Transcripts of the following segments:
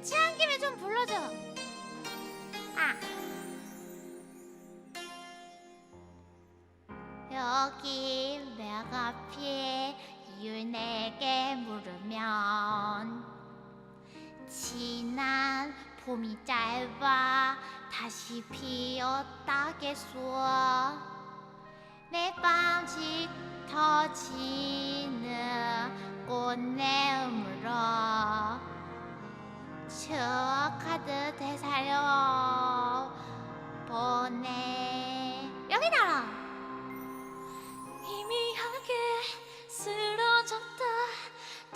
그냥 취한 김에 좀 불러줘. 아. 여기 맥 앞에 이유 내게 물으면 지난 봄이 짧아 다시 피었다겠소 매밤 짙어지는 꽃 보내 여기 나라 희미하게 쓰러졌다.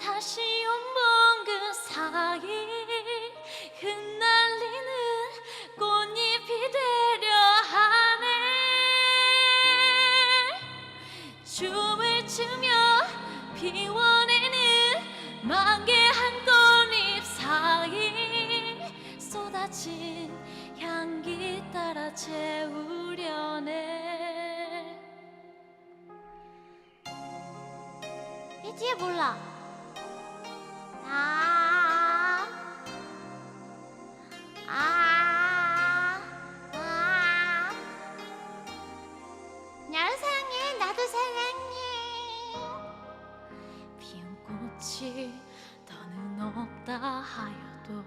다시 온먼 그 사이. 흩날리는 꽃잎이 되려 하네. 춤을 추며 피워내는 만개 한 꽃잎 사이. 쏟아진 이 뒤에 몰라. 아, 아, 아. 나도 사랑해. 나도 사랑해. 피운 꽃이 더는 없다 하여도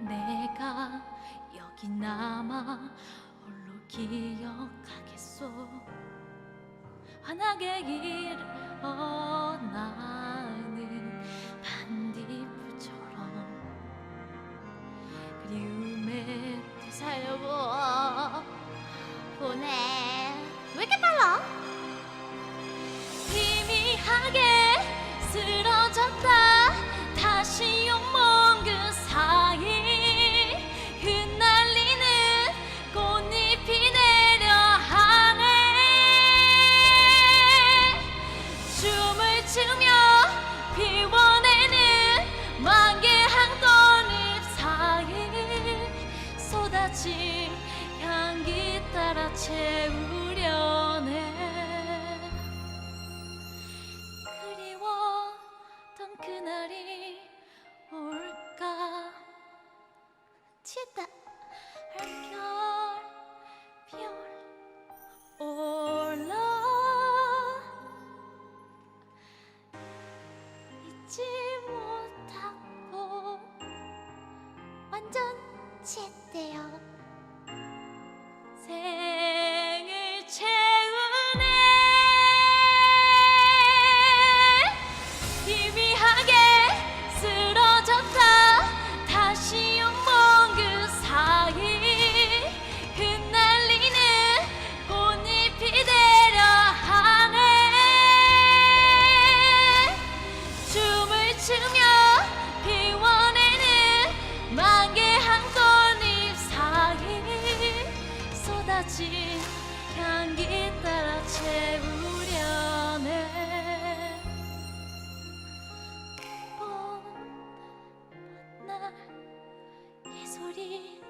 내가 여기 남아 홀로 기억하겠소 환하게 일어나는 반딧불처럼 그리움에 살려보 보내 춤을 추며 피워내는 만개한 꽃잎 사이 쏟아진 향기 따라 채우려네. 그리웠던 그날이 올까? 취했다 한결 피어 잊지 못하고 완전 취했대요 쏟아진 향기 따라 채우려네. 봄날 이 소리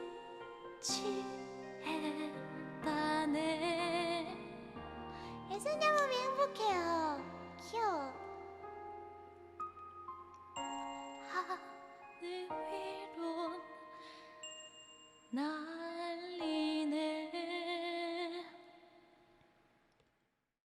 취했다네. 예수님 보면 행복해요? 귀여워